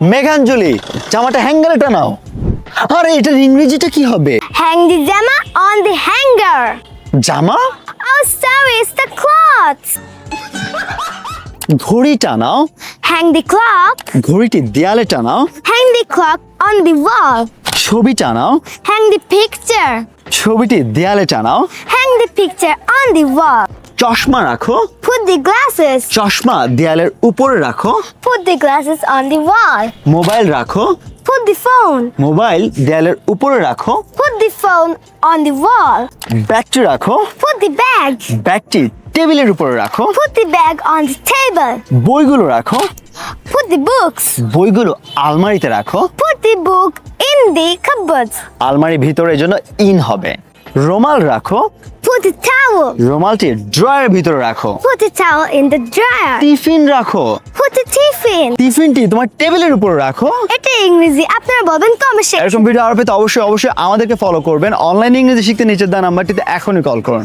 মেঘাঞ্জলি জামাটা হ্যাঙ্গারটা নাও। আর এটার ইংরেজিটা কি হবে? হ্যাং দি জামা অন দি হ্যাঙ্গার জামা? ও সরি ইটস দ্য ক্লথ ঘড়িটা নাও। হ্যাং দি ক্লক ঘড়িটি দেয়ালে টানাও hang the clock on the wall ছবি টানাও হ্যাং দি পিকচার ছবিটি দেয়ালে টানাও hang the picture on the wall চশমা রাখো Put the glasses. চশমা দেয়ালের উপরে রাখো Put the glasses on the wall. Mobile রাখো Put the phone. মোবাইল দেয়ালের উপরে রাখো Put the phone on the wall. ব্যাগটি রাখো Put the bag. ব্যাগটি টেবিলের উপরে রাখো Put the bag on the table. বইগুলো রাখো Put the books. বইগুলো আলমারিতে রাখো Put the book in the cupboard. আলমারির ভিতরে জন্য ইন হবে রুমাল রাখো Put towel. রুমালটি ড্রয়ারের ভিতরে রাখো Put the towel in the dryer. Tiffin রাখো Put the tiffin. টিফিনটি তোমার টেবিলের উপর রাখো এটা ইংরেজি আপনারা বলবেন কমেন্ট এরকম ভিডিও আরও পেতে অবশ্যই অবশ্যই আমাদেরকে ফলো করবেন অনলাইন ইংরেজি শিখতে নিচের দেওয়া নাম্বারটিতে এখনই কল করুন